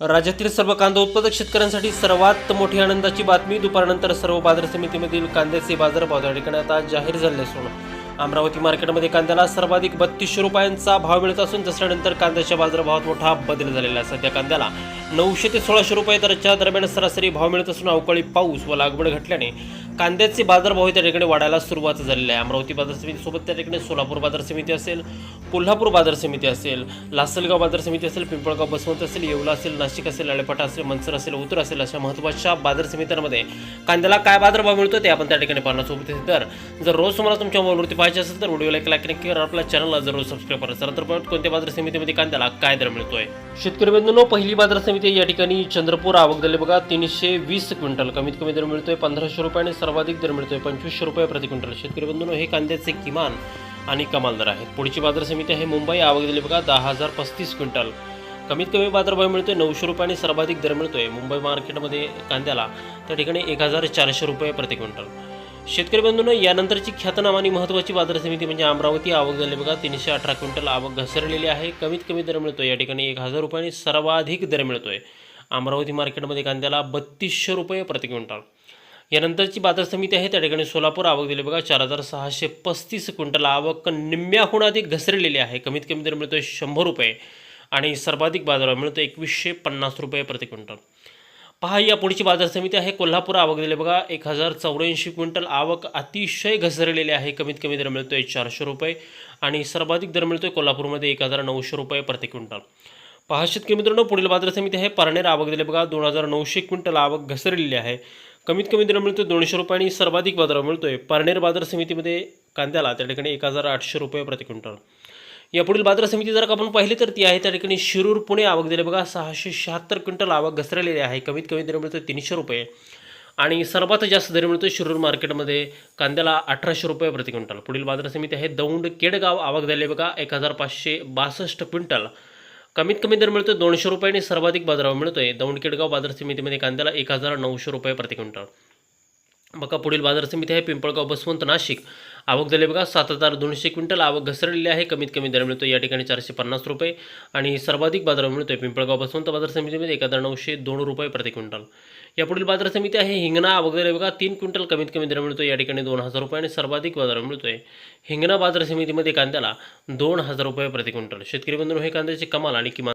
राज्यातील सर्व कांदा उत्पादक शेतकऱ्यांसाठी सर्वात मोठी आनंदाची बातमी. दुपारनंतर सर्व बाजार समितीमधील कांद्याचे बाजारभाव त्या ठिकाणी आता जाहीर झाले असून अमरावती मार्केटमध्ये कांद्याला सर्वाधिक बत्तीसशे रुपयांचा भाव मिळत असून दसऱ्यानंतर कांद्याच्या बाजारभावात मोठा बदल झालेला आहे. सध्या कांद्याला नऊशे ते सोळाशे रुपये दरच्या दरम्यान सरासरी भाव मिळत असून अवकाळी पाऊस व लागवड घटल्याने कांद्याचे बाजारभाव त्या ठिकाणी वाढायला सुरुवात झालेली आहे. अमरावती बाजार समितीसोबत त्या ठिकाणी सोलापूर बाजार समिती असेल कोल्हापूर बाजार समिती असेल लासलगाव बाजार समिती असेल पिंपळगाव बसवंत असेल येवला असेल नाशिक असेल अळेपाटा असेल मनसर असेल उतर असेल अशा महत्त्वाच्या बाजार समित्यांमध्ये कांद्याला काय बाजारभाव मिळतो ते आपण त्या ठिकाणी पाहण्यासोबत सोबत तर जर रोज तुम्हाला तुमच्या मोबाईलवरती पाहिजे असेल तर व्हिडिओला एक लाईक नक्की करा. आपल्या चॅनलला जरूर सबस्क्राईब करा. तर कोणत्या बाजार समितीमध्ये कांद्याला काय दर मिळतोय. शेतकरी बंधूंनो पहिली बाजार समिती या ठिकाणी चंद्रपूर आवक झाले. बघा तीनशे वीस क्विंटल कमीत कमी दर मिळतोय पंधराशे रुपये आणि सर्वाधिक दर मिळतोय पंचवीसशे रुपये प्रति क्विंटल. शेतकरी बंधूंनो हे कांद्याचे किमान आणि कमाल दर आहेत. पुढची बाजार समिती आहे मुंबई आवक दिली बघा दहा हजार पस्तीस क्विंटल. कमीत कमी बाजारभाव मिळतोय नऊशे रुपये आणि सर्वाधिक दर मिळतोय. मुंबई मार्केटमध्ये कांद्याला त्या ठिकाणी एक हजार चारशे रुपये प्रति क्विंटल. शेतकरी बंधूंनो यानंतरची ख्यातनाम आणि महत्त्वाची बाजार समिती म्हणजे अमरावती आवक झाली. बघा तीनशे अठरा क्विंटल आवक घसरलेली आहे. कमीत कमी दर मिळतोय. या ठिकाणी एक हजार रुपयाने सर्वाधिक दर मिळतोय. अमरावती मार्केटमध्ये कांद्याला बत्तीसशे रुपये प्रति क्विंटल. यानंतरची बाजार समिती आहे. त्या ठिकाणी सोलापूर आवक दिली बघा चार हजार सहाशे पस्तीस क्विंटल आवक निम्म्याहून अधिक घसरलेली आहे. कमीत कमी दर मिळतोय शंभर रुपये आणि सर्वाधिक बाजारावर मिळतो एकवीसशे पन्नास रुपये प्रति क्विंटल. पहा या पुढची बाजार समिती आहे. कोल्हापूर आवक दिले बघा एक हजार चौऱ्याऐंशी क्विंटल आवक अतिशय घसरलेली आहे. कमीत कमी दर मिळतोय चारशे रुपये आणि सर्वाधिक दर मिळतोय कोल्हापूरमध्ये एक हजार नऊशे रुपये प्रति क्विंटल. पहा शेतकरी मित्रांनो पुढील बाजार समिती आहे. पारनेर आवक दिले बघा दोन हजार नऊशे क्विंटल आवक घसरलेली आहे. कमीत कमी दर मिळतोय दोनशे रुपये आणि सर्वाधिक बाजारावर मिळतोय. पारनेर बाजार समितीमध्ये कांद्याला त्या ठिकाणी एक हजार आठशे रुपये प्रति क्विंटल. या पुढील बाजार समिती जर का आपण पाहिली तर ती आहे त्या ठिकाणी शिरूर पुणे आवक दिले. बघा सहाशे शहात्तर क्विंटल आवक घसरलेली आहे. कमीत कमी दर मिळतो तीनशे रुपये. आणि सर्वात जास्त दर मिळतो शिरूर मार्केटमध्ये कांद्याला अठराशे रुपये प्रति क्विंटल. पुढील बाजार समिती आहे दौंड केडगाव आवक झाले बघा एक हजार पाचशे बासष्ट क्विंटल. कमीत कमी दर मिळतो दोनशे रुपये आणि सर्वाधिक बाजारावर मिळतोय. दौंड केडगाव बाजार समितीमध्ये कांद्याला एक हजार नऊशे रुपये प्रति क्विंटल. बघा पुढील बाजार समिती आहे पिंपळगाव बसवंत नाशिक. आवक झाली बघा. सात हजार दोनशे क्विंटल आवक घसरलेली आहे. कमीत कमी दर मिळतो या ठिकाणी चारशे पन्नास रुपये आणि सर्वाधिक बाजार मिळतोय. पिंपळगाव बसवंत बाजार समितीमध्ये एक हजार नऊशे दोन रुपये प्रति क्विंटल. या पुढील बाजार समिती आहे. हिंगणा आवक झाली बघा. तीन क्विंटल कमीत कमी दर मिळतो या ठिकाणी दोन हजार रुपये आणि सर्वाधिक बाजार मिळतोय. हिंगणा बाजार समितीमध्ये कांद्याला दोन हजार रुपये प्रति क्विंटल. शेतकरी बंधू हे कांद्याचे कमाल आणि किमान